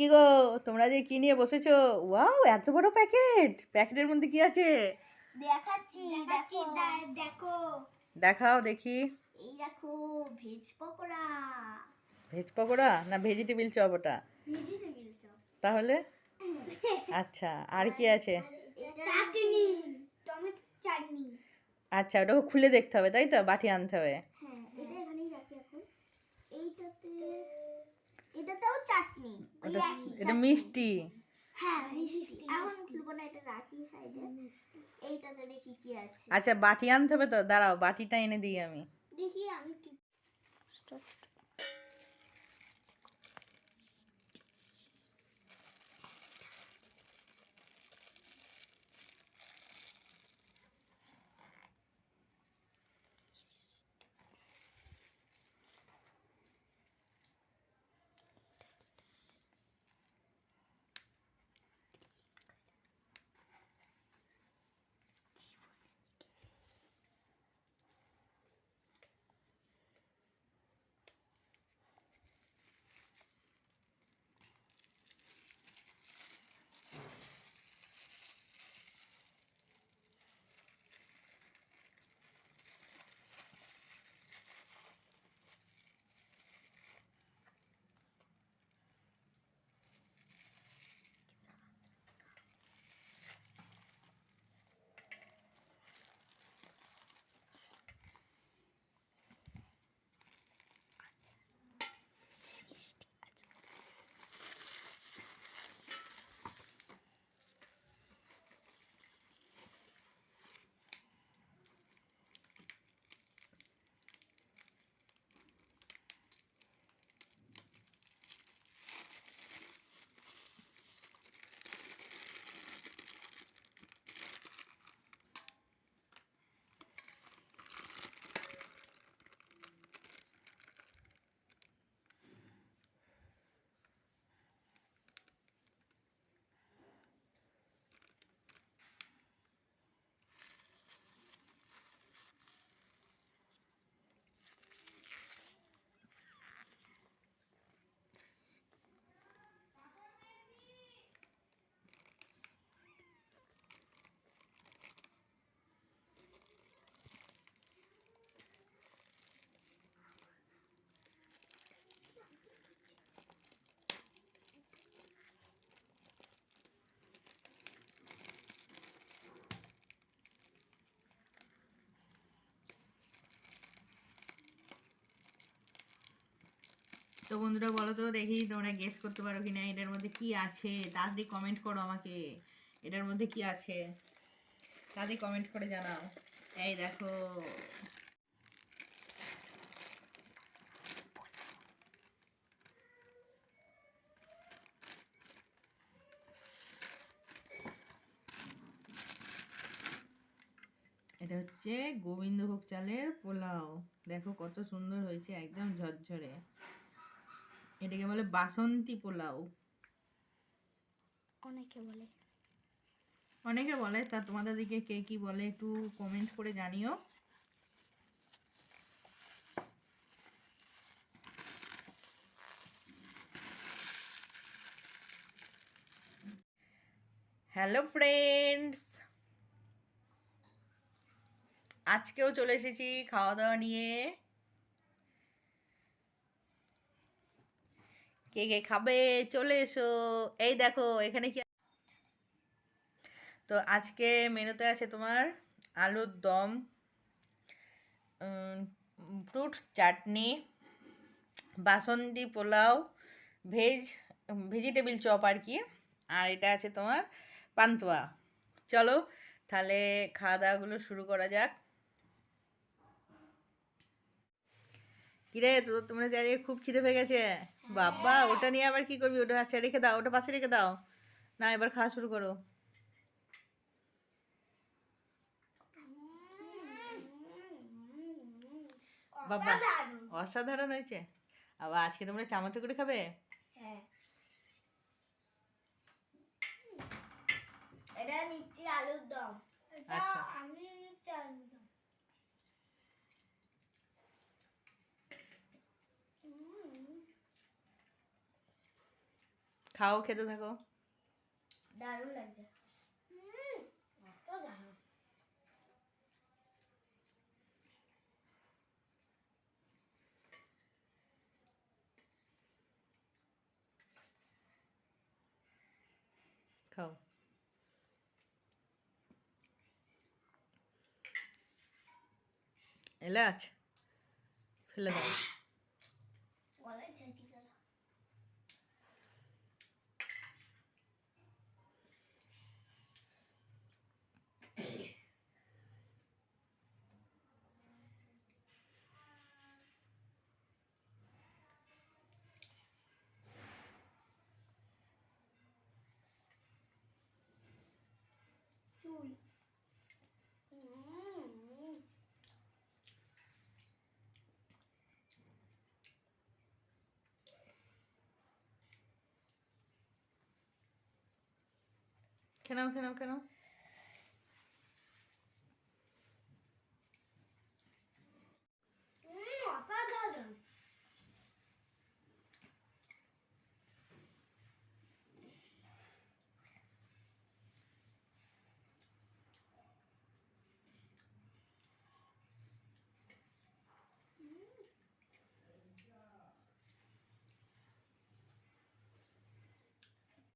কি গো তোমরা যে কি নিয়ে বসেছো? ওয়াও এত বড় প্যাকেট। প্যাকেটের মধ্যে কি আছে? দেখাচ্ছি দেখাচ্ছি দেখো। দেখাও দেখি। এই দেখো ভেজ পকোড়া। ভেজ পকোড়া না ভেজিটেবিল চপ ওটা? Vegetable chop. তাহলে? আচ্ছা আর কি আছে? চাটনি। টমেটো চাটনি। আচ্ছা ওটাকে খুলে দেখতে হবে তাই তো? বাটি আনতে হবে। হ্যাঁ এটা এখানেই রাখি এখন। এইটাতে এটাতেও চাটনি ওই একই এটা মিষ্টি। হ্যাঁ মিষ্টি এখন খুলবো না এটা রাখি সাইডে। এইটাতে দেখি কি আছে। আচ্ছা বাটি আনতে হবে তো? দাঁড়াও বাটিটা এনে দিই আমি। দেখি আমি কি তো বন্ধুরা বলো তো, দেখি তোমরা গেস করতে পারো কিনা, এটার মধ্যে কি আছে? তাড়াতাড়ি কমেন্ট করো আমাকে, এটার মধ্যে কি আছে? তাড়াতাড়ি কমেন্ট করে জানাও। এই দেখো। এটা হচ্ছে গোবিন্দভোগ চালের পোলাও। দেখো কত সুন্দর হয়েছে, একদম ঝরঝরে। এটাকে বলে বাসন্তী পোলাও। অনেকে বলে। অনেকে বলে তা তোমাদের দিকে কে কি বলে একটু কমেন্ট করে জানিও। হ্যালো ফ্রেন্ডস আজকেও চলে এসেছি খাওয়া দাওয়া নিয়ে। কে কে খাবে? চলে এসো। এই দেখো, এখানে কি তো আজকে মেনুতে আছে তোমার আলুর দম fruit chutney, Basanti pulao, veg, vegetable chop আর কি। আর এটা আছে তোমার পান্তুয়া। চলো, তাহলে খাওয়া দাওয়াগুলো শুরু করা যাক। কিরে তো তোমরা যাই খুব খিদে পেয়ে গেছে? বাবা ওটা নিয়ে আবার কি করবি? ওটা আচ্ছা রেখে দাও ওটা পাশে রেখে দাও। না এবার খাওয়া শুরু করো। বাবা অসাধারণ হয়েছে। আবার আজকে তোমরা চামচে করে খাবে? হ্যাঁ। এটা নিচ্ছি আলুর দম। আচ্ছা। আমি নিচ্ছি আলুর দম খাও খেতে থাকো। দারুণ লাগছে। খাও। এলাচ। ফেলে দাও। que no, que no, que no.